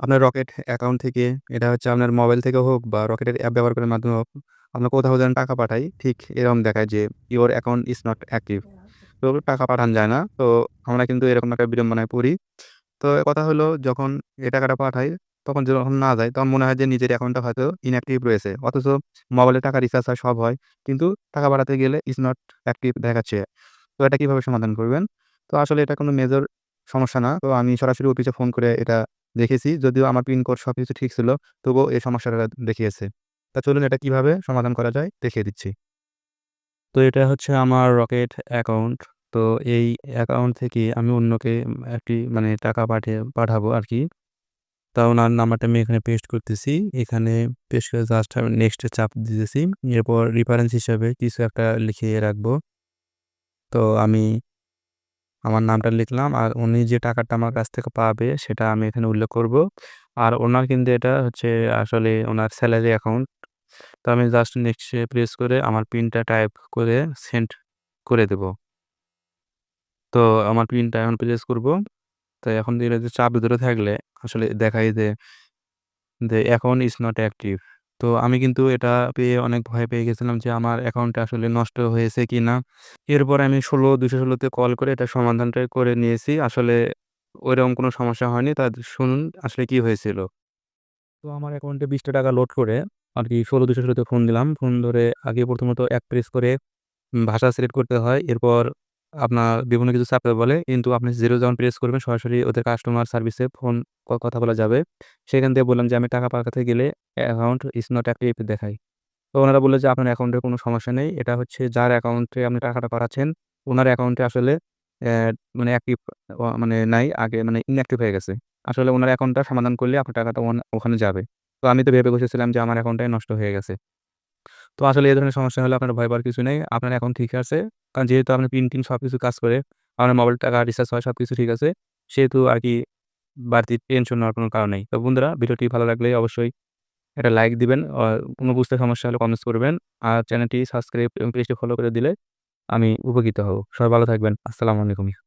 আপনার rocket account থেকে এটা হচ্ছে আপনার মোবাইল থেকে হোক বা রকেটের অ্যাপ ব্যবহার করার মাধ্যমে হোক, আপনার কোথাও যেন টাকা পাঠাই, ঠিক এরকম দেখায় যে your account is not active. তো টাকা পাঠানো যায় না। তো আমরা কিন্তু এরকম একটা বিড়ম্বনায় পড়ি। তো কথা হলো যখন এই টাকাটা পাঠাই, তখন যখন না যায় তখন মনে হয় যে নিজের অ্যাকাউন্টটা হয়তো ইনঅ্যাক্টিভ রয়েছে। অথচ মোবাইলে টাকা রিচার্জ হয়, সব হয়। কিন্তু টাকা পাঠাতে গেলে ইজ নট অ্যাক্টিভ দেখাচ্ছে। তো এটা কীভাবে সমাধান করবেন? তো আসলে এটা কোনো মেজর সমস্যা না। তো আমি সরাসরি অফিসে ফোন করে এটা দেখেছি। যদিও আমার পিন কোড সবকিছু ঠিক ছিল, তবুও এই সমস্যাটা দেখিয়েছে। তা চলুন এটা কীভাবে সমাধান করা যায় দেখিয়ে দিচ্ছি। তো এটা হচ্ছে আমার রকেট অ্যাকাউন্ট। তো এই অ্যাকাউন্ট থেকে আমি অন্যকে একটি মানে টাকা পাঠিয়ে পাঠাবো আর কি তা ওনার নাম্বারটা আমি এখানে পেস্ট করতেছি। এখানে পেস্ট করে জাস্ট আমি নেক্সট চাপ দিতেছি। এরপর রেফারেন্স হিসাবে কিছু একটা লিখিয়ে রাখব। তো আমি আমার নামটা লিখলাম আর উনি যে টাকাটা আমার কাছ থেকে পাবে সেটা আমি এখানে উল্লেখ করব। আর ওনার কিন্তু এটা হচ্ছে আসলে ওনার স্যালারি অ্যাকাউন্ট। তো আমি জাস্ট নেক্সট প্রেস করে আমার পিনটা টাইপ করে সেন্ড করে দেব। তো আমার পিনটা এখন প্রেস করব। তো এখন এটা চাপ ভিতরে থাকলে আসলে দেখাই যে, যে অ্যাকাউন্ট ইজ নট অ্যাক্টিভ। তো আমি কিন্তু এটা পেয়ে অনেক ভয় পেয়ে গেছিলাম যে আমার অ্যাকাউন্টটা আসলে নষ্ট হয়েছে কি না এরপর আমি ষোলো দুশো ষোলোতে কল করে এটা সমাধানটা করে নিয়েছি। আসলে ঐরকম কোনো সমস্যা হয়নি। তা শুনুন আসলে কি হয়েছিল। তো আমার অ্যাকাউন্টে ৳২০ লোড করে আর কি ষোলো দুশো ষোলোতে ফোন দিলাম। ফোন ধরে আগে প্রথমত এক প্রেস করে ভাষা সিলেক্ট করতে হয়। এরপর আপনার বিভিন্ন কিছু চাপতে বলে। কিন্তু আপনি জিরো যখন প্রেস করবেন সরাসরি ওদের কাস্টমার সার্ভিসে ফোন কথা বলা যাবে। সেখান থেকে বললাম যে আমি টাকা পাঠাতে গেলে অ্যাকাউন্ট ইজ নট অ্যাক্টিভ দেখায়। তো ওনারা বলল যে আপনার অ্যাকাউন্টের কোনো সমস্যা নেই। এটা হচ্ছে যার অ্যাকাউন্টে আপনি টাকাটা পাঠাচ্ছেন, ওনার অ্যাকাউন্টে আসলে মানে অ্যাক্টিভ মানে নাই আগে মানে ইনঅ্যাক্টিভ হয়ে গেছে। আসলে ওনার অ্যাকাউন্টটা সমাধান করলে আপনার টাকাটা ওখানে যাবে। তো আমি তো ভেবে বসেছিলাম যে আমার অ্যাকাউন্টটাই নষ্ট হয়ে গেছে। তো আসলে এই ধরনের সমস্যা হলে আপনার ভয় পাওয়ার কিছু নেই। আপনার অ্যাকাউন্ট ঠিক আছে। কারণ যেহেতু আপনার প্রিন্টিং সব কিছু কাজ করে, আপনার মোবাইল টাকা রিচার্জ হয় সব কিছু ঠিক আছে। সেহেতু আর কি বাড়তি টেনশন নেওয়ার কোনো কারণ নেই। তো বন্ধুরা ভিডিওটি ভালো লাগলে অবশ্যই একটা লাইক দিবেন। কোনো বুঝতে সমস্যা হলে কমেন্টস করবেন। আর চ্যানেলটি সাবস্ক্রাইব এবং পেজটি ফলো করে দিলে আমি উপকৃত হব। সবাই ভালো থাকবেন। আসসালামু আলাইকুম।